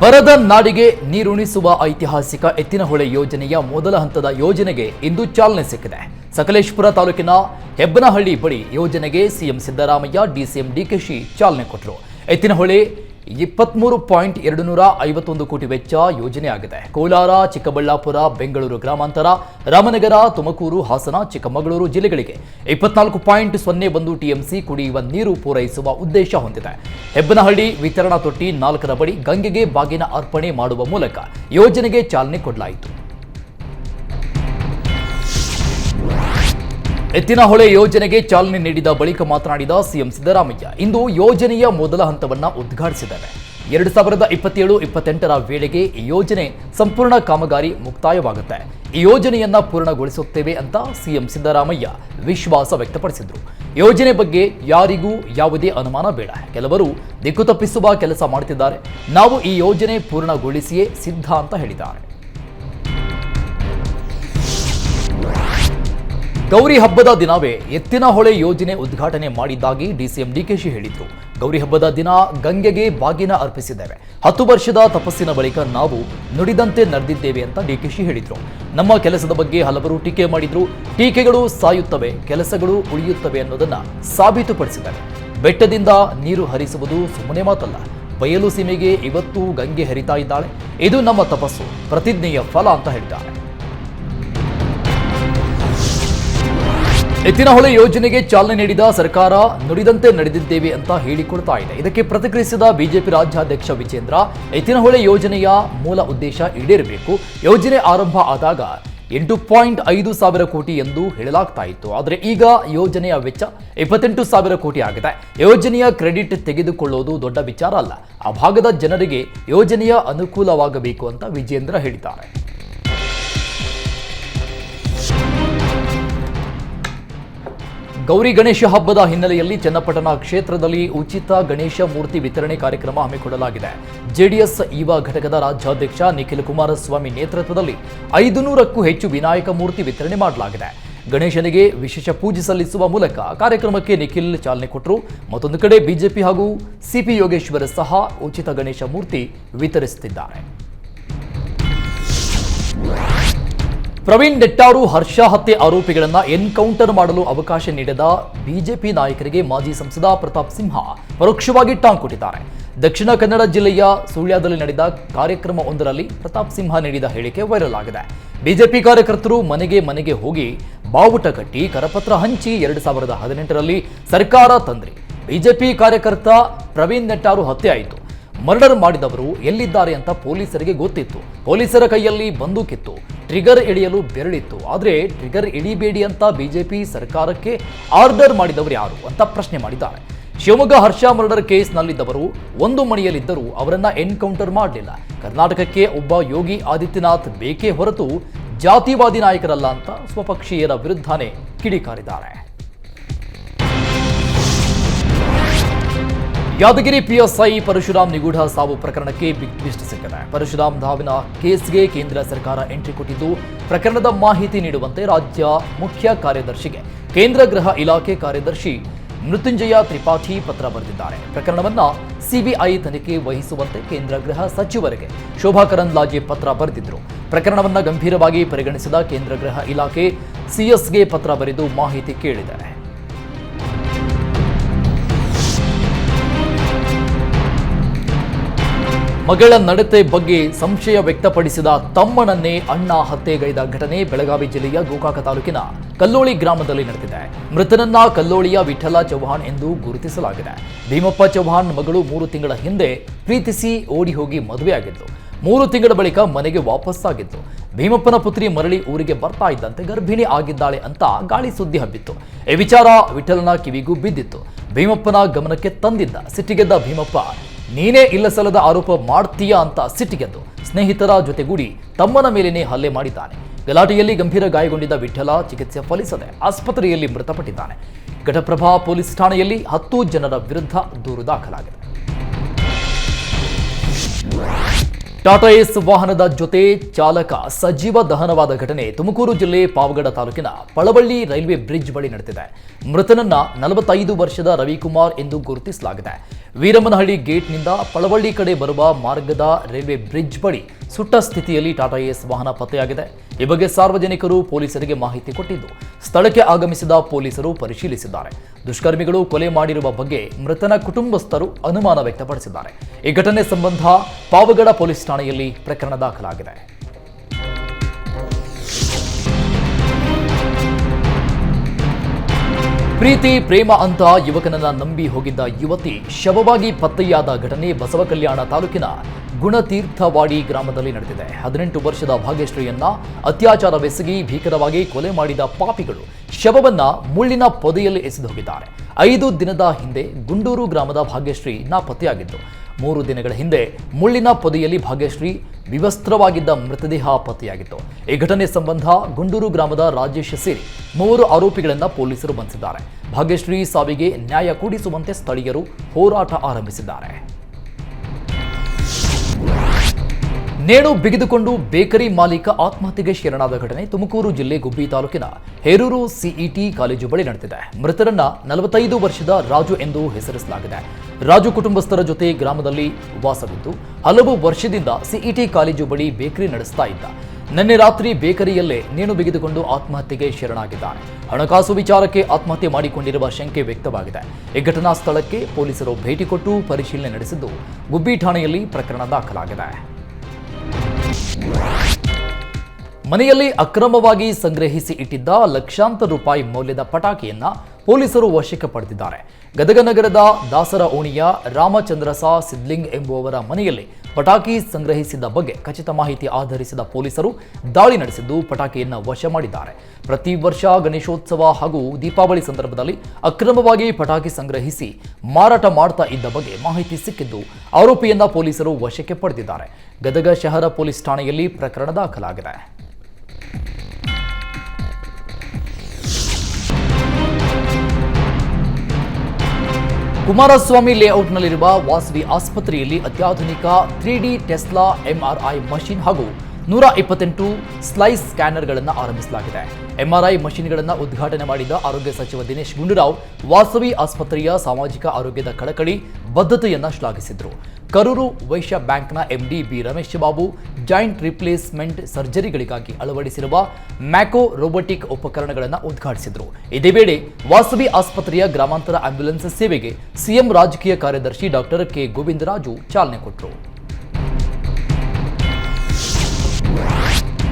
ಬರದ ನಾಡಿಗೆ ನೀರುಣಿಸುವ ಐತಿಹಾಸಿಕ ಎತ್ತಿನಹೊಳೆ ಯೋಜನೆಯ ಮೊದಲ ಹಂತದ ಯೋಜನೆಗೆ ಇಂದು ಚಾಲನೆ ಸಿಕ್ಕಿದೆ. ಸಕಲೇಶ್ಪುರ ತಾಲೂಕಿನ ಹೆಬ್ಬನಹಳ್ಳಿ ಬಳಿ ಯೋಜನೆಗೆ ಸಿಎಂ ಸಿದ್ದರಾಮಯ್ಯ, ಡಿಸಿಎಂ ಡಿಕೆಶಿ ಚಾಲನೆ ಕೊಟ್ಟರು. ಎತ್ತಿನಹೊಳೆ ಇಪ್ಪತ್ಮೂರು ಪಾಯಿಂಟ್ ಎರಡು ನೂರ ಐವತ್ತೊಂದು ಕೋಟಿ ವೆಚ್ಚ ಯೋಜನೆಯಾಗಿದೆ ಕೋಲಾರ, ಚಿಕ್ಕಬಳ್ಳಾಪುರ, ಬೆಂಗಳೂರು ಗ್ರಾಮಾಂತರ, ರಾಮನಗರ, ತುಮಕೂರು, ಹಾಸನ, ಚಿಕ್ಕಮಗಳೂರು ಜಿಲ್ಲೆಗಳಿಗೆ ಇಪ್ಪತ್ನಾಲ್ಕು ಪಾಯಿಂಟ್ ಸೊನ್ನೆ ಒಂದು ಟಿಎಂಸಿ ಕುಡಿಯುವ ನೀರು ಪೂರೈಸುವ ಉದ್ದೇಶ ಹೊಂದಿದೆ. ಹೆಬ್ಬನಹಳ್ಳಿ ವಿತರಣಾ ತೊಟ್ಟಿ ನಾಲ್ಕರ ಬಳಿ ಗಂಗೆಗೆ ಬಾಗಿನ ಅರ್ಪಣೆ ಮಾಡುವ ಮೂಲಕ ಯೋಜನೆಗೆ ಚಾಲನೆ ಕೊಡಲಾಯಿತು. ಎತ್ತಿನಹೊಳೆ ಯೋಜನೆಗೆ ಚಾಲನೆ ನೀಡಿದ ಬಳಿಕ ಮಾತನಾಡಿದ ಸಿಎಂ ಸಿದ್ದರಾಮಯ್ಯ, ಇಂದು ಯೋಜನೆಯ ಮೊದಲ ಹಂತವನ್ನು ಉದ್ಘಾಟಿಸಿದ್ದಾರೆ. ಎರಡು ಸಾವಿರದ ಇಪ್ಪತ್ತೇಳು, ಇಪ್ಪತ್ತೆಂಟರ ವೇಳೆಗೆ ಈ ಯೋಜನೆ ಸಂಪೂರ್ಣ ಕಾಮಗಾರಿ ಮುಕ್ತಾಯವಾಗುತ್ತೆ. ಈ ಯೋಜನೆಯನ್ನ ಪೂರ್ಣಗೊಳಿಸುತ್ತೇವೆ ಅಂತ ಸಿಎಂ ಸಿದ್ದರಾಮಯ್ಯ ವಿಶ್ವಾಸ ವ್ಯಕ್ತಪಡಿಸಿದ್ರು. ಯೋಜನೆ ಬಗ್ಗೆ ಯಾರಿಗೂ ಯಾವುದೇ ಅನುಮಾನ ಬೇಡ. ಕೆಲವರು ದಿಕ್ಕು ತಪ್ಪಿಸುವ ಕೆಲಸ ಮಾಡುತ್ತಿದ್ದಾರೆ ನಾವು ಈ ಯೋಜನೆ ಪೂರ್ಣಗೊಳಿಸಿಯೇ ಸಿದ್ಧ ಅಂತ ಹೇಳಿದ್ದಾರೆ. ಗೌರಿ ಹಬ್ಬದ ದಿನವೇ ಎತ್ತಿನ ಹೊಳೆ ಯೋಜನೆ ಉದ್ಘಾಟನೆ ಮಾಡಿದ್ದಾಗಿ ಡಿಸಿಎಂ ಡಿಕೆಶಿ ಹೇಳಿದ್ರು ಗೌರಿ ಹಬ್ಬದ ದಿನ ಗಂಗೆಗೆ ಬಾಗಿನ ಅರ್ಪಿಸಿದ್ದೇವೆ ಹತ್ತು ವರ್ಷದ ತಪಸ್ಸಿನ ಬಳಿಕ ನಾವು ನುಡಿದಂತೆ ನಡೆದಿದ್ದೇವೆ ಅಂತ ಡಿಕೆಶಿ ಹೇಳಿದ್ರು. ನಮ್ಮ ಕೆಲಸದ ಬಗ್ಗೆ ಹಲವರು ಟೀಕೆ ಮಾಡಿದ್ರು. ಟೀಕೆಗಳು ಸಾಯುತ್ತವೆ, ಕೆಲಸಗಳು ಉಳಿಯುತ್ತವೆ ಅನ್ನೋದನ್ನ ಸಾಬೀತುಪಡಿಸಿದ್ದಾರೆ. ಬೆಟ್ಟದಿಂದ ನೀರು ಹರಿಸುವುದು ಸುಮ್ಮನೆ ಮಾತಲ್ಲ. ಬಯಲು ಸೀಮೆಗೆ ಇವತ್ತು ಗಂಗೆ ಹರಿತಾ ಇದ್ದಾಳೆ. ಇದು ನಮ್ಮ ತಪಸ್ಸು, ಪ್ರತಿಜ್ಞೆಯ ಫಲ ಅಂತ ಹೇಳಿದ್ದಾರೆ ಎತ್ತಿನಹೊಳೆ ಯೋಜನೆಗೆ ಚಾಲನೆ ನೀಡಿದ ಸರ್ಕಾರ, ನುಡಿದಂತೆ ನಡೆದಿದ್ದೇವೆ ಅಂತ ಹೇಳಿಕೊಳ್ತಾ ಇದೆ. ಇದಕ್ಕೆ ಪ್ರತಿಕ್ರಿಯಿಸಿದ ಬಿಜೆಪಿ ರಾಜ್ಯಾಧ್ಯಕ್ಷ ವಿಜೇಂದ್ರ, ಎತ್ತಿನಹೊಳೆ ಯೋಜನೆಯ ಮೂಲ ಉದ್ದೇಶ ಈಡೇರಬೇಕು. ಯೋಜನೆ ಆರಂಭ ಆದಾಗ ಎಂಟು ಪಾಯಿಂಟ್ ಐದು ಸಾವಿರ ಕೋಟಿ ಎಂದು ಹೇಳಲಾಗ್ತಾ ಇತ್ತು. ಆದರೆ ಈಗ ಯೋಜನೆಯ ವೆಚ್ಚ ಇಪ್ಪತ್ತೆಂಟು ಸಾವಿರ ಕೋಟಿ ಆಗಿದೆ. ಯೋಜನೆಯ ಕ್ರೆಡಿಟ್ ತೆಗೆದುಕೊಳ್ಳೋದು ದೊಡ್ಡ ವಿಚಾರ ಅಲ್ಲ. ಆ ಭಾಗದ ಜನರಿಗೆ ಯೋಜನೆಯ ಅನುಕೂಲವಾಗಬೇಕು ಅಂತ ವಿಜೇಂದ್ರ ಹೇಳಿದ್ದಾರೆ. ಗೌರಿ ಗಣೇಶ ಹಬ್ಬದ ಹಿನ್ನೆಲೆಯಲ್ಲಿ ಚನ್ನಪಟ್ಟಣ ಕ್ಷೇತ್ರದಲ್ಲಿ ಉಚಿತ ಗಣೇಶ ಮೂರ್ತಿ ವಿತರಣೆ ಕಾರ್ಯಕ್ರಮ ಹಮ್ಮಿಕೊಳ್ಳಲಾಗಿದೆ. ಜೆಡಿಎಸ್ ಯುವ ಘಟಕದ ರಾಜ್ಯಾಧ್ಯಕ್ಷ ನಿಖಿಲ್ ಕುಮಾರಸ್ವಾಮಿ ನೇತೃತ್ವದಲ್ಲಿ ಐದು ನೂರಕ್ಕೂ ಹೆಚ್ಚು ವಿನಾಯಕ ಮೂರ್ತಿ ವಿತರಣೆ ಮಾಡಲಾಗಿದೆ. ಗಣೇಶನಿಗೆ ವಿಶೇಷ ಪೂಜೆ ಸಲ್ಲಿಸುವ ಮೂಲಕ ಕಾರ್ಯಕ್ರಮಕ್ಕೆ ನಿಖಿಲ್ ಚಾಲನೆ ಕೊಟ್ಟರು. ಮತ್ತೊಂದು ಕಡೆ ಬಿಜೆಪಿ ಹಾಗೂ ಸಿಪಿ ಯೋಗೇಶ್ವರ ಸಹ ಉಚಿತ ಗಣೇಶ ಮೂರ್ತಿ ವಿತರಿಸುತ್ತಿದ್ದಾರೆ. ಪ್ರವೀಣ್ ನೆಟ್ಟಾರು ಹರ್ಷ ಹತ್ಯೆ ಆರೋಪಿಗಳನ್ನು ಎನ್ಕೌಂಟರ್ ಮಾಡಲು ಅವಕಾಶ ನೀಡದ ಬಿಜೆಪಿ ನಾಯಕರಿಗೆ ಮಾಜಿ ಸಂಸದ ಪ್ರತಾಪ್ ಸಿಂಹ ಪರೋಕ್ಷವಾಗಿ ಟಾಂಗ್ ಕೊಟ್ಟಿದ್ದಾರೆ. ದಕ್ಷಿಣ ಕನ್ನಡ ಜಿಲ್ಲೆಯ ಸುಳ್ಯದಲ್ಲಿ ನಡೆದ ಕಾರ್ಯಕ್ರಮವೊಂದರಲ್ಲಿ ಪ್ರತಾಪ್ ಸಿಂಹ ನೀಡಿದ ಹೇಳಿಕೆ ವೈರಲ್ ಆಗಿದೆ. ಬಿಜೆಪಿ ಕಾರ್ಯಕರ್ತರು ಮನೆಗೆ ಮನೆಗೆ ಹೋಗಿ ಬಾವುಟ ಕಟ್ಟಿ ಕರಪತ್ರ ಹಂಚಿ ಎರಡು ಸಾವಿರದ ಹದಿನೆಂಟರಲ್ಲಿ ಸರ್ಕಾರ ತಂದ್ರಿ. ಬಿಜೆಪಿ ಕಾರ್ಯಕರ್ತ ಪ್ರವೀಣ್ ನೆಟ್ಟಾರು ಹತ್ಯೆ ಆಯಿತು. ಮರ್ಡರ್ ಮಾಡಿದವರು ಎಲ್ಲಿದ್ದಾರೆ ಅಂತ ಪೊಲೀಸರಿಗೆ ಗೊತ್ತಿತ್ತು. ಪೊಲೀಸರ ಕೈಯಲ್ಲಿ ಬಂದೂಕಿತ್ತು. ಟ್ರಿಗರ್ ಎಳೆಯಲು ಬೆರಳಿತ್ತು. ಆದರೆ ಟ್ರಿಗರ್ ಎಳಿಬೇಡಿ ಅಂತ ಬಿಜೆಪಿ ಸರ್ಕಾರಕ್ಕೆ ಆರ್ಡರ್ ಮಾಡಿದವರು ಯಾರು ಅಂತ ಪ್ರಶ್ನೆ ಮಾಡಿದ್ದಾರೆ. ಶಿವಮೊಗ್ಗ ಹರ್ಷ ಮರ್ಡರ್ ಕೇಸ್ನಲ್ಲಿದ್ದವರು ಒಂದು ಮನೆಯಲ್ಲಿದ್ದರೂ ಅವರನ್ನ ಎನ್ಕೌಂಟರ್ ಮಾಡಲಿಲ್ಲ. ಕರ್ನಾಟಕಕ್ಕೆ ಒಬ್ಬ ಯೋಗಿ ಆದಿತ್ಯನಾಥ್ ಬೇಕೇ ಹೊರತು ಜಾತಿವಾದಿ ನಾಯಕರಲ್ಲ ಅಂತ ಸ್ವಪಕ್ಷೀಯರ ವಿರುದ್ಧನೇ ಕಿಡಿಕಾರಿದ್ದಾರೆ. ಯಾದಗಿರಿ ಪಿಎಸ್ಐ ಪರಶುರಾಮ್ ನಿಗೂಢ ಸಾವು ಪ್ರಕರಣಕ್ಕೆ ಬಿಗ್ ಟ್ವಿಸ್ಟ್ ಸಿಕ್ಕಿದೆ. ಪರಶುರಾಮ್ ಧಾವಿನ ಕೇಸ್ಗೆ ಕೇಂದ್ರ ಸರ್ಕಾರ ಎಂಟ್ರಿ ಕೊಟ್ಟಿದ್ದು, ಪ್ರಕರಣದ ಮಾಹಿತಿ ನೀಡುವಂತೆ ರಾಜ್ಯ ಮುಖ್ಯ ಕಾರ್ಯದರ್ಶಿಗೆ. ಕೇಂದ್ರ ಗೃಹ ಇಲಾಖೆ ಕಾರ್ಯದರ್ಶಿ ಮೃತ್ಯುಂಜಯ ತ್ರಿಪಾಠಿ ಪತ್ರ ಬರೆದಿದ್ದಾರೆ. ಪ್ರಕರಣವನ್ನ ಸಿಬಿಐ ತನಿಖೆ ವಹಿಸುವಂತೆ ಕೇಂದ್ರ ಗೃಹ ಸಚಿವರಿಗೆ ಶೋಭಾ ಕರಂದ್ಲಾಜೆ ಪತ್ರ ಬರೆದಿದ್ರು. ಪ್ರಕರಣವನ್ನ ಗಂಭೀರವಾಗಿ ಪರಿಗಣಿಸಿದ ಕೇಂದ್ರ ಗೃಹ ಇಲಾಖೆ ಸಿಎಸ್ಗೆ ಪತ್ರ ಬರೆದು ಮಾಹಿತಿ ಕೇಳಿದ್ದಾರೆ ಮಗಳ ನಡತೆ ಬಗ್ಗೆ ಸಂಶಯ ವ್ಯಕ್ತಪಡಿಸಿದ ತಮ್ಮನನ್ನೇ ಅಣ್ಣ ಹತ್ಯೆಗೈದ ಘಟನೆ ಬೆಳಗಾವಿ ಜಿಲ್ಲೆಯ ಗೋಕಾಕ ತಾಲೂಕಿನ ಕಲ್ಲೋಳಿ ಗ್ರಾಮದಲ್ಲಿ ನಡೆದಿದೆ. ಮೃತನನ್ನ ಕಲ್ಲೋಳಿಯ ವಿಠಲ ಚೌಹಾಣ್ ಎಂದು ಗುರುತಿಸಲಾಗಿದೆ. ಭೀಮಪ್ಪ ಚೌಹಾಣ್ ಮಗಳು ಮೂರು ತಿಂಗಳ ಹಿಂದೆ ಪ್ರೀತಿಸಿ ಓಡಿ ಹೋಗಿ ಮದುವೆಯಾಗಿದ್ದು, ಮೂರು ತಿಂಗಳ ಬಳಿಕ ಮನೆಗೆ ವಾಪಸ್ಸಾಗಿತ್ತು ಭೀಮಪ್ಪನ ಪುತ್ರಿ ಮರಳಿ ಊರಿಗೆ ಬರ್ತಾ ಇದ್ದಂತೆ ಗರ್ಭಿಣಿ ಆಗಿದ್ದಾಳೆ ಅಂತ ಗಾಳಿ ಸುದ್ದಿ ಹಬ್ಬಿತ್ತು. ಈ ವಿಚಾರ ವಿಠಲನ ಕಿವಿಗೂ ಬಿದ್ದಿತ್ತು. ಭೀಮಪ್ಪನ ಗಮನಕ್ಕೆ ತಂದಿದ್ದ ಸಿಟ್ಟಿಗೆದ್ದ ಭೀಮಪ್ಪ ನೀನೇ ಇಲ್ಲ ಸಲ್ಲದ ಆರೋಪ ಮಾಡ್ತೀಯಾ ಅಂತ ಸಿಟ್ಟಿಗೆದ್ದು ಸ್ನೇಹಿತರ ಜೊತೆಗೂಡಿ ತಮ್ಮನ ಮೇಲೇನೆ ಹಲ್ಲೆ ಮಾಡಿದ್ದಾನೆ. ಗಲಾಟೆಯಲ್ಲಿ ಗಂಭೀರ ಗಾಯಗೊಂಡಿದ್ದ ವಿಠಲ ಚಿಕಿತ್ಸೆ ಫಲಿಸದೆ ಆಸ್ಪತ್ರೆಯಲ್ಲಿ ಮೃತಪಟ್ಟಿದ್ದಾನೆ. ಘಟಪ್ರಭಾ ಪೊಲೀಸ್ ಠಾಣೆಯಲ್ಲಿ ಹತ್ತು ಜನರ ವಿರುದ್ಧ ದೂರು ದಾಖಲಾಗಿದೆ. ಟಾಟಾ ಏಸ್ ವಾಹನದ ಜೊತೆ ಚಾಲಕ ಸಜೀವ ದಹನವಾದ ಘಟನೆ ತುಮಕೂರು ಜಿಲ್ಲೆ ಪಾವಗಡ ತಾಲೂಕಿನ ಪಳವಳ್ಳಿ ರೈಲ್ವೆ ಬ್ರಿಡ್ಜ್ ಬಳಿ ನಡೆದಿದೆ. ಮೃತನನ್ನ ನಲವತ್ತೈದು ವರ್ಷದ ರವಿಕುಮಾರ್ ಎಂದು ಗುರುತಿಸಲಾಗಿದೆ. ವೀರಮ್ಮನಹಳ್ಳಿ ಗೇಟ್ನಿಂದ ಪಳವಳ್ಳಿ ಕಡೆ ಬರುವ ಮಾರ್ಗದ ರೈಲ್ವೆ ಬ್ರಿಡ್ಜ್ ಬಳಿ ಸುಟ್ಟ ಸ್ಥಿತಿಯಲ್ಲಿ ಟಾಟಾ ಎಸ್ ವಾಹನ ಪತ್ತೆಯಾಗಿದೆ. ಈ ಬಗ್ಗೆ ಸಾರ್ವಜನಿಕರು ಪೊಲೀಸರಿಗೆ ಮಾಹಿತಿ ಕೊಟ್ಟಿದ್ದು, ಸ್ಥಳಕ್ಕೆ ಆಗಮಿಸಿದ ಪೊಲೀಸರು ಪರಿಶೀಲಿಸಿದ್ದಾರೆ. ದುಷ್ಕರ್ಮಿಗಳು ಕೊಲೆ ಮಾಡಿರುವ ಬಗ್ಗೆ ಮೃತನ ಕುಟುಂಬಸ್ಥರು ಅನುಮಾನ ವ್ಯಕ್ತಪಡಿಸಿದ್ದಾರೆ. ಈ ಘಟನೆ ಸಂಬಂಧ ಪಾವಗಡ ಪೊಲೀಸ್ ಠಾಣೆಯಲ್ಲಿ ಪ್ರಕರಣ ದಾಖಲಾಗಿದೆ. ಪ್ರೀತಿ, ಪ್ರೇಮ ಅಂತ ಯುವಕನನ್ನ ನಂಬಿ ಹೋಗಿದ್ದ ಯುವತಿ ಶವವಾಗಿ ಪತ್ತೆಯಾದ ಘಟನೆ ಬಸವ ಕಲ್ಯಾಣ ತಾಲೂಕಿನ ಗುಣತೀರ್ಥವಾಡಿ ಗ್ರಾಮದಲ್ಲಿ ನಡೆದಿದೆ. ಹದಿನೆಂಟು ವರ್ಷದ ಭಾಗ್ಯಶ್ರೀಯನ್ನ ಅತ್ಯಾಚಾರವೆಸಗಿ ಭೀಕರವಾಗಿ ಕೊಲೆ ಮಾಡಿದ ಪಾಪಿಗಳು ಶವವನ್ನ ಮುಳ್ಳಿನ ಪೊದೆಯಲ್ಲಿ ಎಸೆದು ಹೋಗಿದ್ದಾರೆ. ಐದು ದಿನದ ಹಿಂದೆ ಗುಂಡೂರು ಗ್ರಾಮದ ಭಾಗ್ಯಶ್ರೀ ನಾಪತ್ತೆಯಾಗಿದ್ದು ಮೂರು ದಿನಗಳ ಹಿಂದೆ ಮುಳ್ಳಿನ ಪೊದೆಯಲ್ಲಿ ಭಾಗ್ಯಶ್ರೀ ವಿವಸ್ತ್ರವಾಗಿದ್ದ ಮೃತದೇಹ ಪತ್ತೆಯಾಗಿತ್ತು ಈ ಘಟನೆ ಸಂಬಂಧ ಗುಂಡೂರು ಗ್ರಾಮದ ರಾಜೇಶ್ ಸೇರಿ ಮೂವರು ಆರೋಪಿಗಳನ್ನು ಪೊಲೀಸರು ಬಂಧಿಸಿದ್ದಾರೆ. ಭಾಗ್ಯಶ್ರೀ ಸಾವಿಗೆ ನ್ಯಾಯ ಕೂಡಿಸುವಂತೆ ಸ್ಥಳೀಯರು ಹೋರಾಟ ಆರಂಭಿಸಿದ್ದಾರೆ. ನೇಣು ಬಿಗಿದುಕೊಂಡು ಬೇಕರಿ ಮಾಲೀಕ ಆತ್ಮಹತ್ಯೆಗೆ ಶರಣಾದ ಘಟನೆ ತುಮಕೂರು ಜಿಲ್ಲೆ ಗುಬ್ಬಿ ತಾಲೂಕಿನ ಹೇರೂರು ಸಿಇಟಿ ಕಾಲೇಜು ಬಳಿ ನಡೆದಿದೆ. ಮೃತರನ್ನ ನಲವತ್ತೈದು ವರ್ಷದ ರಾಜು ಎಂದು ಹೆಸರಿಸಲಾಗಿದೆ. ರಾಜು ಕುಟುಂಬಸ್ಥರ ಜೊತೆ ಗ್ರಾಮದಲ್ಲಿ ವಾಸವಿದ್ದು, ಹಲವು ವರ್ಷದಿಂದ ಸಿಇಟಿ ಕಾಲೇಜು ಬಳಿ ಬೇಕರಿ ನಡೆಸ್ತಾ ಇದ್ದ. ನಿನ್ನೆ ರಾತ್ರಿ ಬೇಕರಿಯಲ್ಲೇ ನೇಣು ಬಿಗಿದುಕೊಂಡು ಆತ್ಮಹತ್ಯೆಗೆ ಶರಣಾಗಿದ್ದಾನೆ. ಹಣಕಾಸು ವಿಚಾರಕ್ಕೆ ಆತ್ಮಹತ್ಯೆ ಮಾಡಿಕೊಂಡಿರುವ ಶಂಕೆ ವ್ಯಕ್ತವಾಗಿದೆ. ಈ ಘಟನಾ ಸ್ಥಳಕ್ಕೆ ಪೊಲೀಸರು ಭೇಟಿ ಕೊಟ್ಟು ಪರಿಶೀಲನೆ ನಡೆಸಿದ್ದು ಗುಬ್ಬಿ ಠಾಣೆಯಲ್ಲಿ ಪ್ರಕರಣ ದಾಖಲಾಗಿದೆ. ಮನೆಯಲ್ಲಿ ಅಕ್ರಮವಾಗಿ ಸಂಗ್ರಹಿಸಿ ಇಟ್ಟಿದ್ದ ಲಕ್ಷಾಂತರ ರೂಪಾಯಿ ಮೌಲ್ಯದ ಪಟಾಕಿಯನ್ನ ಪೊಲೀಸರು ವಶಕ್ಕೆ ಪಡೆದಿದ್ದಾರೆ. ಗದಗ ನಗರದ ದಾಸರ ಓಣಿಯ ರಾಮಚಂದ್ರಸ ಸಿದ್ಲಿಂಗ್ ಎಂಬುವವರ ಮನೆಯಲ್ಲಿ ಪಟಾಕಿ ಸಂಗ್ರಹಿಸಿದ ಬಗ್ಗೆ ಖಚಿತ ಮಾಹಿತಿ ಆಧರಿಸಿದ ಪೊಲೀಸರು ದಾಳಿ ನಡೆಸಿದ್ದು ಪಟಾಕಿಯನ್ನು ವಶ ಮಾಡಿದ್ದಾರೆ. ಪ್ರತಿ ವರ್ಷ ಗಣೇಶೋತ್ಸವ ಹಾಗೂ ದೀಪಾವಳಿ ಸಂದರ್ಭದಲ್ಲಿ ಅಕ್ರಮವಾಗಿ ಪಟಾಕಿ ಸಂಗ್ರಹಿಸಿ ಮಾರಾಟ ಮಾಡ್ತಾ ಇದ್ದ ಬಗ್ಗೆ ಮಾಹಿತಿ ಸಿಕ್ಕಿದ್ದು ಆರೋಪಿಯನ್ನ ಪೊಲೀಸರು ವಶಕ್ಕೆ ಪಡೆದಿದ್ದಾರೆ. ಗದಗ ಶಹರ ಪೊಲೀಸ್ ಠಾಣೆಯಲ್ಲಿ ಪ್ರಕರಣ ದಾಖಲಾಗಿದೆ. ಕುಮಾರಸ್ವಾಮಿ ಲೇಔಟ್ನಲ್ಲಿರುವ ವಾಸವಿ ಆಸ್ಪತ್ರೆಯಲ್ಲಿ ಅತ್ಯಾಧುನಿಕ three D Tesla MRI machine ಹಾಗೂ ನೂರ ಇಪ್ಪತ್ತೆಂಟು ಸ್ಲೈಸ್ ಸ್ಕ್ಯಾನರ್ಗಳನ್ನು ಆರಂಭಿಸಲಾಗಿದೆ. ಎಂಆರ್ಐ ಮಷಿನ್ಗಳನ್ನು ಉದ್ಘಾಟನೆ ಮಾಡಿದ ಆರೋಗ್ಯ ಸಚಿವ ದಿನೇಶ್ ಗುಂಡೂರಾವ್ ವಾಸವಿ ಆಸ್ಪತ್ರೆಯ ಸಾಮಾಜಿಕ ಆರೋಗ್ಯದ ಕಳಕಳಿ ಬದ್ಧತೆಯನ್ನು ಶ್ಲಾಘಿಸಿದರು. ಕರೂರು ವೈಶ್ಯ ಬ್ಯಾಂಕ್ನ MD B Ramesh Babu joint replacement ಸರ್ಜರಿಗಳಿಗಾಗಿ ಅಳವಡಿಸಿರುವ ಮ್ಯಾಕೋ ರೋಬೋಟಿಕ್ ಉಪಕರಣಗಳನ್ನು ಉದ್ಘಾಟಿಸಿದರು. ಇದೇ ವೇಳೆ ವಾಸವಿ ಆಸ್ಪತ್ರೆಯ ಗ್ರಾಮಾಂತರ ಆಂಬ್ಯುಲೆನ್ಸ್ ಸೇವೆಗೆ ಸಿಎಂ ರಾಜಕೀಯ ಕಾರ್ಯದರ್ಶಿ ಡಾಕ್ಟರ್ ಕೆ ಗೋವಿಂದರಾಜು ಚಾಲನೆ ಕೊಟ್ಟರು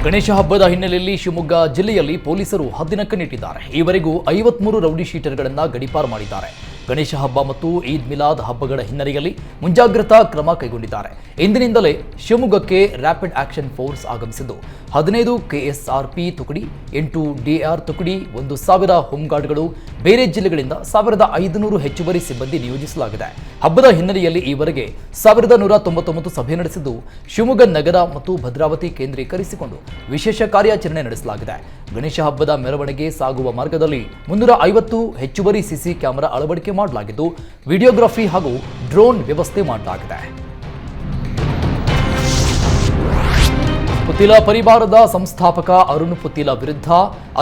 ಗಣೇಶ ಹಬ್ಬದ ಹಿನ್ನೆಲೆಯಲ್ಲಿ ಶಿವಮೊಗ್ಗ ಜಿಲ್ಲೆಯಲ್ಲಿ ಪೊಲೀಸರು ಹದ್ದಿನ ಕಣ್ಣಿಟ್ಟಿದ್ದಾರೆ ಈವರೆಗೂ ಐವತ್ಮೂರು ರೌಡಿ ಶೀಟರ್ಗಳನ್ನು ಗಡಿಪಾರು ಮಾಡಿದ್ದಾರೆ. ಗಣೇಶ ಹಬ್ಬ ಮತ್ತು ಈದ್ ಮಿಲಾದ್ ಹಬ್ಬಗಳ ಹಿನ್ನೆಲೆಯಲ್ಲಿ ಮುಂಜಾಗ್ರತಾ ಕ್ರಮ ಕೈಗೊಂಡಿದ್ದಾರೆ. ಇಂದಿನಿಂದಲೇ ಶಿವಮೊಗ್ಗಕ್ಕೆ ರ್ಯಾಪಿಡ್ ಆಕ್ಷನ್ ಫೋರ್ಸ್ ಆಗಮಿಸಿದ್ದು. ಹದಿನೈದು ಕೆಎಸ್ಆರ್ಪಿ ತುಕಡಿ, ಎಂಟು ಡಿಆರ್ ತುಕಡಿ, ಒಂದು ಸಾವಿರ ಹೋಮ್ಗಾರ್ಡ್ಗಳು ಬೇರೆ ಜಿಲ್ಲೆಗಳಿಂದ ಸಾವಿರದ ಐದುನೂರು ಹೆಚ್ಚುವರಿ ಸಿಬ್ಬಂದಿ ನಿಯೋಜಿಸಲಾಗಿದೆ. ಹಬ್ಬದ ಹಿನ್ನೆಲೆಯಲ್ಲಿ ಈವರೆಗೆ ಸಾವಿರದ ನೂರ ತೊಂಬತ್ತೊಂಬತ್ತು ಸಭೆ ನಡೆಸಿದ್ದು, ಶಿವಮೊಗ್ಗ ನಗರ ಮತ್ತು ಭದ್ರಾವತಿ ಕೇಂದ್ರೀಕರಿಸಿಕೊಂಡು ವಿಶೇಷ ಕಾರ್ಯಾಚರಣೆ ನಡೆಸಲಾಗಿದೆ. ಗಣೇಶ ಹಬ್ಬದ ಮೆರವಣಿಗೆ ಸಾಗುವ ಮಾರ್ಗದಲ್ಲಿ ಮುನ್ನೂರ ಐವತ್ತು ಹೆಚ್ಚುವರಿ ಸಿಸಿ ಕ್ಯಾಮೆರಾ ಅಳವಡಿಕೆ ಮಾಡಲಾಗಿದ್ದು, ವಿಡಿಯೋಗ್ರಫಿ ಹಾಗೂ ಡ್ರೋನ್ ವ್ಯವಸ್ಥೆ ಮಾಡಲಾಗಿದೆ. ಪುತಿಲ ಪರಿವಾರದ ಸಂಸ್ಥಾಪಕ ಅರುಣ್ ಪುತಿಲ ವಿರುದ್ಧ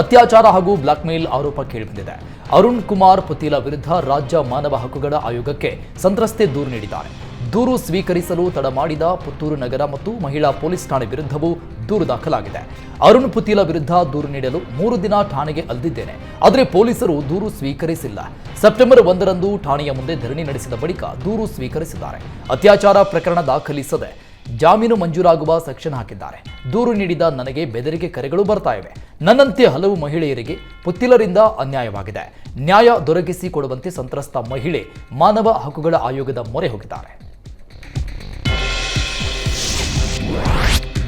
ಅತ್ಯಾಚಾರ ಹಾಗೂ ಬ್ಲಾಕ್ಮೇಲ್ ಆರೋಪ ಕೇಳಿಬಂದಿದೆ. ಅರುಣ್ ಕುಮಾರ್ ಪುತಿಲ ವಿರುದ್ಧ ರಾಜ್ಯ ಮಾನವ ಹಕ್ಕುಗಳ ಆಯೋಗಕ್ಕೆ ಸಂತ್ರಸ್ತೆ ದೂರು ನೀಡಿದ್ದಾರೆ. ದೂರು ಸ್ವೀಕರಿಸಲು ತಡ ಮಾಡಿದ ಪುತ್ತೂರು ನಗರ ಮತ್ತು ಮಹಿಳಾ ಪೊಲೀಸ್ ಠಾಣೆ ವಿರುದ್ಧವೂ ದೂರು ದಾಖಲಾಗಿದೆ. ಅರುಣ್ ಪುತಿಲ ವಿರುದ್ಧ ದೂರು ನೀಡಲು ಮೂರು ದಿನ ಠಾಣೆಗೆ ಅಲ್ದಿದ್ದೇನೆ. ಆದರೆ ಪೊಲೀಸರು ದೂರು ಸ್ವೀಕರಿಸಿಲ್ಲ. ಸೆಪ್ಟೆಂಬರ್ ಒಂದರಂದು ಠಾಣೆಯ ಮುಂದೆ ಧರಣಿ ನಡೆಸಿದ ಬಳಿಕ ದೂರು ಸ್ವೀಕರಿಸಿದ್ದಾರೆ. ಅತ್ಯಾಚಾರ ಪ್ರಕರಣ ದಾಖಲಿಸದೆ ಜಾಮೀನು ಮಂಜೂರಾಗುವ ಸೆಕ್ಷನ್ ಹಾಕಿದ್ದಾರೆ. ದೂರು ನೀಡಿದ ನನಗೆ ಬೆದರಿಕೆ ಕರೆಗಳು ಬರ್ತಾ ಇವೆ. ನನ್ನಂತೆ ಹಲವು ಮಹಿಳೆಯರಿಗೆ ಪುತ್ತಿಲರಿಂದ ಅನ್ಯಾಯವಾಗಿದೆ. ನ್ಯಾಯ ದೊರಕಿಸಿ ಕೊಡುವಂತೆ ಸಂತ್ರಸ್ತ ಮಹಿಳೆ ಮಾನವ ಹಕ್ಕುಗಳ ಆಯೋಗದ ಮೊರೆ ಹೋಗಿದ್ದಾರೆ.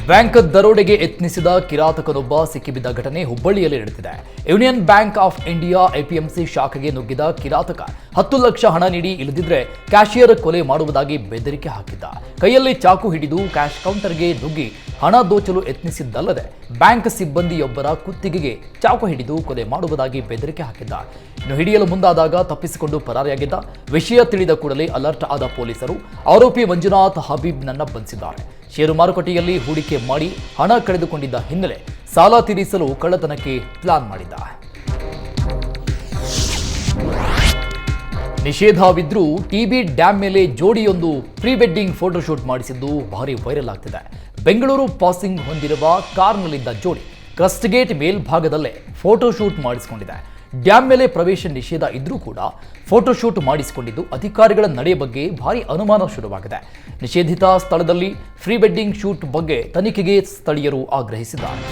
ಬ್ಯಾಂಕ್ ದರೋಡೆಗೆ ಯತ್ನಿಸಿದ ಕಿರಾತಕನೊಬ್ಬ ಸಿಕ್ಕಿಬಿದ್ದ ಘಟನೆ ಹುಬ್ಬಳ್ಳಿಯಲ್ಲಿ ನಡೆದಿದೆ. Union Bank of India, APMC ಶಾಖೆಗೆ ನುಗ್ಗಿದ ಕಿರಾತಕ ಹತ್ತು ಲಕ್ಷ ಹಣ ನೀಡಿ ಇಳಿದಿದ್ರೆ ಕ್ಯಾಶಿಯರ್ ಕೊಲೆ ಮಾಡುವುದಾಗಿ ಬೆದರಿಕೆ ಹಾಕಿದ್ದ. ಕೈಯಲ್ಲಿ ಚಾಕು ಹಿಡಿದು ಕ್ಯಾಶ್ ಕೌಂಟರ್ಗೆ ನುಗ್ಗಿ ಹಣ ದೋಚಲು ಯತ್ನಿಸಿದ್ದಲ್ಲದೆ ಬ್ಯಾಂಕ್ ಸಿಬ್ಬಂದಿಯೊಬ್ಬರ ಕುತ್ತಿಗೆಗೆ ಚಾಕು ಹಿಡಿದು ಕೊಲೆ ಮಾಡುವುದಾಗಿ ಬೆದರಿಕೆ ಹಾಕಿದ್ದ. ಇನ್ನು ಹಿಡಿಯಲು ಮುಂದಾದಾಗ ತಪ್ಪಿಸಿಕೊಂಡು ಪರಾರಿಯಾಗಿದ್ದ. ವಿಷಯ ತಿಳಿದ ಕೂಡಲೇ ಅಲರ್ಟ್ ಆದ ಪೊಲೀಸರು ಆರೋಪಿ ಮಂಜುನಾಥ್ ಹಬೀಬ್ನನ್ನ ಬಂಧಿಸಿದ್ದಾರೆ. ಷೇರು ಮಾರುಕಟ್ಟೆಯಲ್ಲಿ ಹೂಡಿಕೆ ಮಾಡಿ ಹಣ ಕಳೆದುಕೊಂಡಿದ್ದ ಹಿನ್ನೆಲೆ ಸಾಲ ತೀರಿಸಲು ಕಳ್ಳತನಕ್ಕೆ ಪ್ಲಾನ್ ಮಾಡಿದ್ದ. ನಿಷೇಧವಿದ್ರೂ ಟಿಬಿ ಡ್ಯಾಮ್ ಮೇಲೆ ಜೋಡಿಯೊಂದು ಪ್ರೀ ವೆಡ್ಡಿಂಗ್ ಫೋಟೋಶೂಟ್ ಮಾಡಿಸಿದ್ದು ಭಾರಿ ವೈರಲ್ ಆಗ್ತಿದೆ. ಬೆಂಗಳೂರು ಪಾಸಿಂಗ್ ಹೊಂದಿರುವ ಕಾರ್ನಲ್ಲಿದ್ದ ಜೋಡಿ ಕ್ರಸ್ಟ್ ಗೇಟ್ ಮೇಲ್ಭಾಗದಲ್ಲೇ ಫೋಟೋಶೂಟ್ ಮಾಡಿಸಿಕೊಂಡಿದೆ. ಡ್ಯಾಮ್ ಮೇಲೆ ಪ್ರವೇಶ ನಿಷೇಧ ಇದ್ರೂ ಕೂಡ ಫೋಟೋಶೂಟ್ ಮಾಡಿಸಿಕೊಂಡಿದ್ದು ಅಧಿಕಾರಿಗಳ ನಡೆ ಬಗ್ಗೆ ಭಾರಿ ಅನುಮಾನ ಶುರುವಾಗಿದೆ. ನಿಷೇಧಿತ ಸ್ಥಳದಲ್ಲಿ ಫ್ರೀ ವೆಡ್ಡಿಂಗ್ ಶೂಟ್ ಬಗ್ಗೆ ತನಿಖೆಗೆ ಸ್ಥಳೀಯರು ಆಗ್ರಹಿಸಿದ್ದಾರೆ.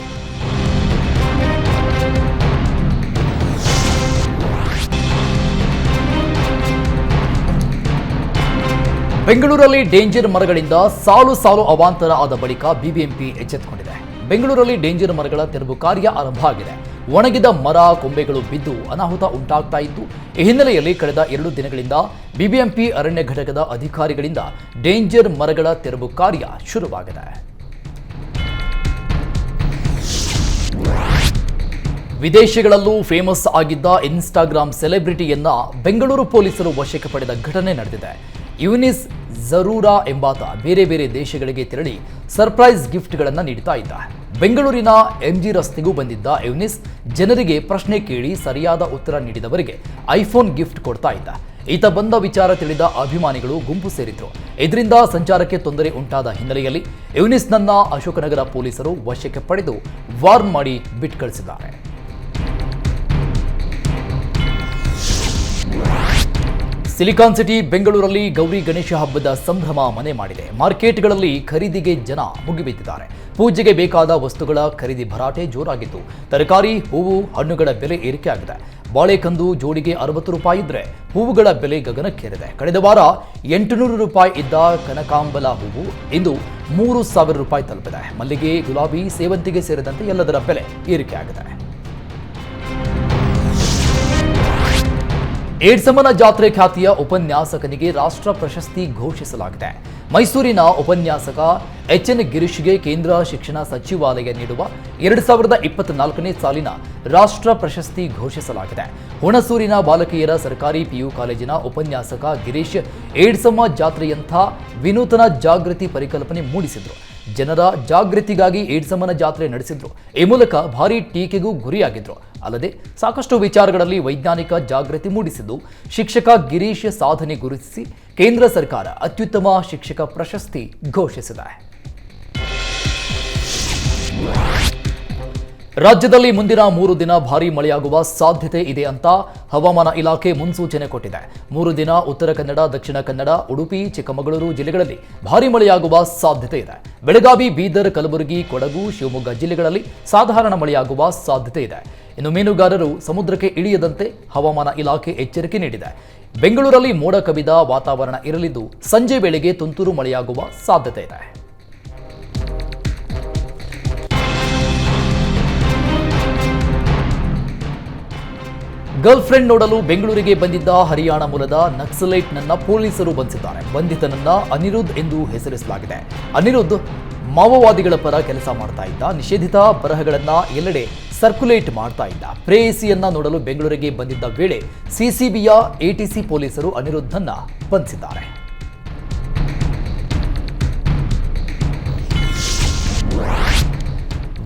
ಬೆಂಗಳೂರಲ್ಲಿ ಡೇಂಜರ್ ಮರಗಳಿಂದ ಸಾಲು ಸಾಲು ಅವಾಂತರ ಆದ ಬಳಿಕ ಬಿಬಿಎಂಪಿ ಎಚ್ಚೆತ್ತುಕೊಂಡಿದೆ ಬೆಂಗಳೂರಲ್ಲಿ ಡೇಂಜರ್ ಮರಗಳ ತೆರವು ಕಾರ್ಯ ಆರಂಭ ಆಗಿದೆ. ಒಣಗಿದ ಮರ, ಕೊಂಬೆಗಳು ಬಿದ್ದು ಅನಾಹುತ ಉಂಟಾಗ್ತಾ ಇತ್ತು ಈ ಹಿನ್ನೆಲೆಯಲ್ಲಿ ಕಳೆದ ಎರಡು ದಿನಗಳಿಂದ ಬಿಬಿಎಂಪಿ ಅರಣ್ಯ ಘಟಕದ ಅಧಿಕಾರಿಗಳಿಂದ ಡೇಂಜರ್ ಮರಗಳ ತೆರವು ಕಾರ್ಯ ಶುರುವಾಗಿದೆ. ವಿದೇಶಗಳಲ್ಲೂ ಫೇಮಸ್ ಆಗಿದ್ದ ಇನ್ಸ್ಟಾಗ್ರಾಮ್ ಸೆಲೆಬ್ರಿಟಿಯನ್ನ ಬೆಂಗಳೂರು ಪೊಲೀಸರು ವಶಕ್ಕೆ ಪಡೆದ ಘಟನೆ ನಡೆದಿದೆ. ಯುನಿಸ್ ಜರೂರಾ ಎಂಬಾತ ಬೇರೆ ಬೇರೆ ದೇಶಗಳಿಗೆ ತೆರಳಿ ಸರ್ಪ್ರೈಸ್ ಗಿಫ್ಟ್ಗಳನ್ನು ನೀಡ್ತಾ ಇದ್ದ. ಬೆಂಗಳೂರಿನ ಎಂಜಿ ರಸ್ತೆಗೂ ಬಂದಿದ್ದ ಯುನಿಸ್ ಜನರಿಗೆ ಪ್ರಶ್ನೆ ಕೇಳಿ ಸರಿಯಾದ ಉತ್ತರ ನೀಡಿದವರಿಗೆ ಐಫೋನ್ ಗಿಫ್ಟ್ ಕೊಡ್ತಾ ಇದ್ದ. ಈತ ಬಂದ ವಿಚಾರ ತಿಳಿದ ಅಭಿಮಾನಿಗಳು ಗುಂಪು ಸೇರಿದ್ರು. ಇದರಿಂದ ಸಂಚಾರಕ್ಕೆ ತೊಂದರೆ ಉಂಟಾದ ಹಿನ್ನೆಲೆಯಲ್ಲಿ ಯುನಿಸ್ನನ್ನ ಅಶೋಕನಗರ ಪೊಲೀಸರು ವಶಕ್ಕೆ ಪಡೆದು ವಾರ್ನ್ ಮಾಡಿ ಬಿಟ್ ಕಳಿಸಿದ್ದಾರೆ. ಸಿಲಿಕಾನ್ ಸಿಟಿ, ಬೆಂಗಳೂರಲ್ಲಿ ಗೌರಿ ಗಣೇಶ ಹಬ್ಬದ ಸಂಭ್ರಮ ಮನೆ ಮಾಡಿದೆ. ಮಾರ್ಕೆಟ್ಗಳಲ್ಲಿ ಖರೀದಿಗೆ ಜನ ಮುಗಿಬಿದ್ದಿದ್ದಾರೆ. ಪೂಜೆಗೆ ಬೇಕಾದ ವಸ್ತುಗಳ ಖರೀದಿ ಭರಾಟೆ ಜೋರಾಗಿದ್ದು ತರಕಾರಿ, ಹೂವು, ಹಣ್ಣುಗಳ ಬೆಲೆ ಏರಿಕೆಯಾಗಿದೆ. ಬಾಳೆಕಂದು ಜೋಡಿಗೆ ಅರವತ್ತು ರೂಪಾಯಿ ಇದ್ರೆ ಹೂವುಗಳ ಬೆಲೆ ಗಗನಕ್ಕೇರಿದೆ. ಕಳೆದ ವಾರ ಎಂಟುನೂರು ರೂಪಾಯಿ ಇದ್ದ ಕನಕಾಂಬಲ ಹೂವು ಇಂದು ಮೂರು ಸಾವಿರ ರೂಪಾಯಿ ತಲುಪಿದೆ. ಮಲ್ಲಿಗೆ, ಗುಲಾಬಿ, ಸೇವಂತಿಗೆ ಸೇರಿದಂತೆ ಎಲ್ಲದರ ಬೆಲೆ ಏರಿಕೆಯಾಗಿದೆ. ಏಡ್ಸಮನ ಜಾತ್ರೆ ಖ್ಯಾತಿಯ ಉಪನ್ಯಾಸಕನಿಗೆ ರಾಷ್ಟ್ರ ಪ್ರಶಸ್ತಿ ಘೋಷಿಸಲಾಗಿದೆ. ಮೈಸೂರಿನ ಉಪನ್ಯಾಸಕ ಎಚ್ ಎನ್ ಗಿರೀಶ್ಗೆ ಕೇಂದ್ರ ಶಿಕ್ಷಣ ಸಚಿವಾಲಯ ನೀಡುವ ಎರಡು ಸಾವಿರದ ಇಪ್ಪತ್ನಾಲ್ಕನೇ ಸಾಲಿನ ರಾಷ್ಟ್ರ ಪ್ರಶಸ್ತಿ ಘೋಷಿಸಲಾಗಿದೆ. ಹುಣಸೂರಿನ ಬಾಲಕಿಯರ ಸರ್ಕಾರಿ ಪಿಯು ಕಾಲೇಜಿನ ಉಪನ್ಯಾಸಕ ಗಿರೀಶ್ ಏಡ್ಸಮ್ಮ ಜಾತ್ರೆಯಂಥ ವಿನೂತನ ಜಾಗೃತಿ ಪರಿಕಲ್ಪನೆ ಮೂಡಿಸಿದರು. ಜನರ ಜಾಗೃತಿಗಾಗಿ ಏಡ್ಸಮ್ಮನ ಜಾತ್ರೆ ನಡೆಸಿದ್ರು. ಈ ಮೂಲಕ ಭಾರೀ ಟೀಕೆಗೂ ಗುರಿಯಾಗಿದ್ರು. ಅಲ್ಲದೆ ಸಾಕಷ್ಟು ವಿಚಾರಗಳಲ್ಲಿ ವೈಜ್ಞಾನಿಕ ಜಾಗೃತಿ ಮೂಡಿಸಿದ್ದು, ಶಿಕ್ಷಕ ಗಿರೀಶ್ ಸಾಧನೆ ಗುರುತಿಸಿ ಕೇಂದ್ರ ಸರ್ಕಾರ ಅತ್ಯುತ್ತಮ ಶಿಕ್ಷಕ ಪ್ರಶಸ್ತಿ ಘೋಷಿಸಿದೆ. ರಾಜ್ಯದಲ್ಲಿ ಮುಂದಿನ ಮೂರು ದಿನ ಭಾರೀ ಮಳೆಯಾಗುವ ಸಾಧ್ಯತೆ ಇದೆ ಅಂತ ಹವಾಮಾನ ಇಲಾಖೆ ಮುನ್ಸೂಚನೆ ಕೊಟ್ಟಿದೆ. ಮೂರು ದಿನ ಉತ್ತರ ಕನ್ನಡ, ದಕ್ಷಿಣ ಕನ್ನಡ, ಉಡುಪಿ, ಚಿಕ್ಕಮಗಳೂರು ಜಿಲ್ಲೆಗಳಲ್ಲಿ ಭಾರಿ ಮಳೆಯಾಗುವ ಸಾಧ್ಯತೆ ಇದೆ. ಬೆಳಗಾವಿ, ಬೀದರ್, ಕಲಬುರಗಿ, ಕೊಡಗು, ಶಿವಮೊಗ್ಗ ಜಿಲ್ಲೆಗಳಲ್ಲಿ ಸಾಧಾರಣ ಮಳೆಯಾಗುವ ಸಾಧ್ಯತೆ ಇದೆ. ಇನ್ನು ಮೀನುಗಾರರು ಸಮುದ್ರಕ್ಕೆ ಇಳಿಯದಂತೆ ಹವಾಮಾನ ಇಲಾಖೆ ಎಚ್ಚರಿಕೆ ನೀಡಿದೆ. ಬೆಂಗಳೂರಲ್ಲಿ ಮೋಡ ಕವಿದ ವಾತಾವರಣ ಇರಲಿದ್ದು ಸಂಜೆ ವೇಳೆಗೆ ತುಂತುರು ಮಳೆಯಾಗುವ ಸಾಧ್ಯತೆ ಇದೆ. ಗರ್ಲ್ ಫ್ರೆಂಡ್ ನೋಡಲು ಬೆಂಗಳೂರಿಗೆ ಬಂದಿದ್ದ ಹರಿಯಾಣ ಮೂಲದ ನಕ್ಸಲೈಟ್ ನನ್ನ ಪೊಲೀಸರು ಬಂಧಿಸಿದ್ದಾರೆ. ಬಂಧಿತನನ್ನ ಅನಿರುದ್ಧ್ ಎಂದು ಹೆಸರಿಸಲಾಗಿದೆ. ಅನಿರುದ್ಧ್ ಮಾವೋವಾದಿಗಳ ಪರ ಕೆಲಸ ಮಾಡ್ತಾ ಇದ್ದ. ನಿಷೇಧಿತ ಬರಹಗಳನ್ನ ಎಲ್ಲೆಡೆ ಸರ್ಕ್ಯುಲೇಟ್ ಮಾಡ್ತಾ ಇದ್ದ. ಪ್ರೇಯಸಿಯನ್ನ ನೋಡಲು ಬೆಂಗಳೂರಿಗೆ ಬಂದಿದ್ದ ವೇಳೆ ಸಿಸಿಬಿಯ ಎಟಿಸಿ ಪೊಲೀಸರು ಅನಿರುದ್ಧನ್ನ ಬಂಧಿಸಿದ್ದಾರೆ.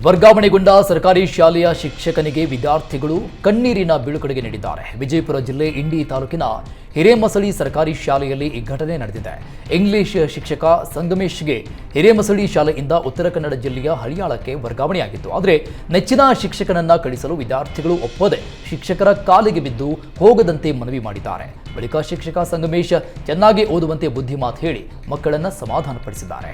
ವರ್ಗಾವಣೆಗೊಂಡ ಸರ್ಕಾರಿ ಶಾಲೆಯ ಶಿಕ್ಷಕನಿಗೆ ವಿದ್ಯಾರ್ಥಿಗಳು ಕಣ್ಣೀರಿನ ಬೀಳುಕಡೆಗೆ ನೀಡಿದ್ದಾರೆ. ವಿಜಯಪುರ ಜಿಲ್ಲೆ ಇಂಡಿ ತಾಲೂಕಿನ ಹಿರೇಮಸಳಿ ಸರ್ಕಾರಿ ಶಾಲೆಯಲ್ಲಿ ಈ ಘಟನೆ ನಡೆದಿದೆ. ಇಂಗ್ಲಿಷ್ ಶಿಕ್ಷಕ ಸಂಗಮೇಶ್ಗೆ ಹಿರೇಮಸಳಿ ಶಾಲೆಯಿಂದ ಉತ್ತರ ಕನ್ನಡ ಜಿಲ್ಲೆಯ ಹಳಿಯಾಳಕ್ಕೆ ವರ್ಗಾವಣೆಯಾಗಿತ್ತು. ಆದರೆ ನೆಚ್ಚಿನ ಶಿಕ್ಷಕನನ್ನ ಕಳಿಸಲು ವಿದ್ಯಾರ್ಥಿಗಳು ಒಪ್ಪದೆ ಶಿಕ್ಷಕರ ಕಾಲಿಗೆ ಬಿದ್ದು ಹೋಗದಂತೆ ಮನವಿ ಮಾಡಿದ್ದಾರೆ. ಬಳಿಕ ಶಿಕ್ಷಕ ಸಂಗಮೇಶ್ ಚೆನ್ನಾಗಿ ಓದುವಂತೆ ಬುದ್ಧಿಮಾತು ಹೇಳಿ ಮಕ್ಕಳನ್ನ ಸಮಾಧಾನಪಡಿಸಿದ್ದಾರೆ.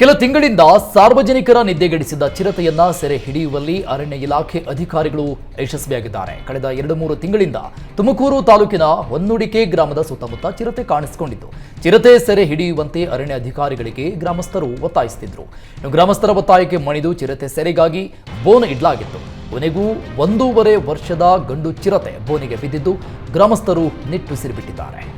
ಕೆಲ ತಿಂಗಳಿಂದ ಸಾರ್ವಜನಿಕರ ನಿದ್ದೆಗೆಡಿಸಿದ್ದ ಚಿರತೆಯನ್ನ ಸೆರೆ ಹಿಡಿಯುವಲ್ಲಿ ಅರಣ್ಯ ಇಲಾಖೆ ಅಧಿಕಾರಿಗಳು ಯಶಸ್ವಿಯಾಗಿದ್ದಾರೆ. ಕಳೆದ ಎರಡು ಮೂರು ತಿಂಗಳಿಂದ ತುಮಕೂರು ತಾಲೂಕಿನ ಹೊನ್ನುಡಿಕೆ ಗ್ರಾಮದ ಸುತ್ತಮುತ್ತ ಚಿರತೆ ಕಾಣಿಸಿಕೊಂಡಿತ್ತು. ಚಿರತೆ ಸೆರೆ ಹಿಡಿಯುವಂತೆ ಅರಣ್ಯ ಅಧಿಕಾರಿಗಳಿಗೆ ಗ್ರಾಮಸ್ಥರು ಒತ್ತಾಯಿಸುತ್ತಿದ್ದರು ಗ್ರಾಮಸ್ಥರ ಒತ್ತಾಯಕ್ಕೆ ಮಣಿದು ಚಿರತೆ ಸೆರೆಗಾಗಿ ಬೋನ್ ಇಡಲಾಗಿತ್ತು. ಕೊನೆಗೂ ಒಂದೂವರೆ ವರ್ಷದ ಗಂಡು ಚಿರತೆ ಬೋನಿಗೆ ಬಿದ್ದಿದ್ದು ಗ್ರಾಮಸ್ಥರು ನಿಟ್ಟುಸಿರುಬಿಟ್ಟಿದ್ದಾರೆ ಇದು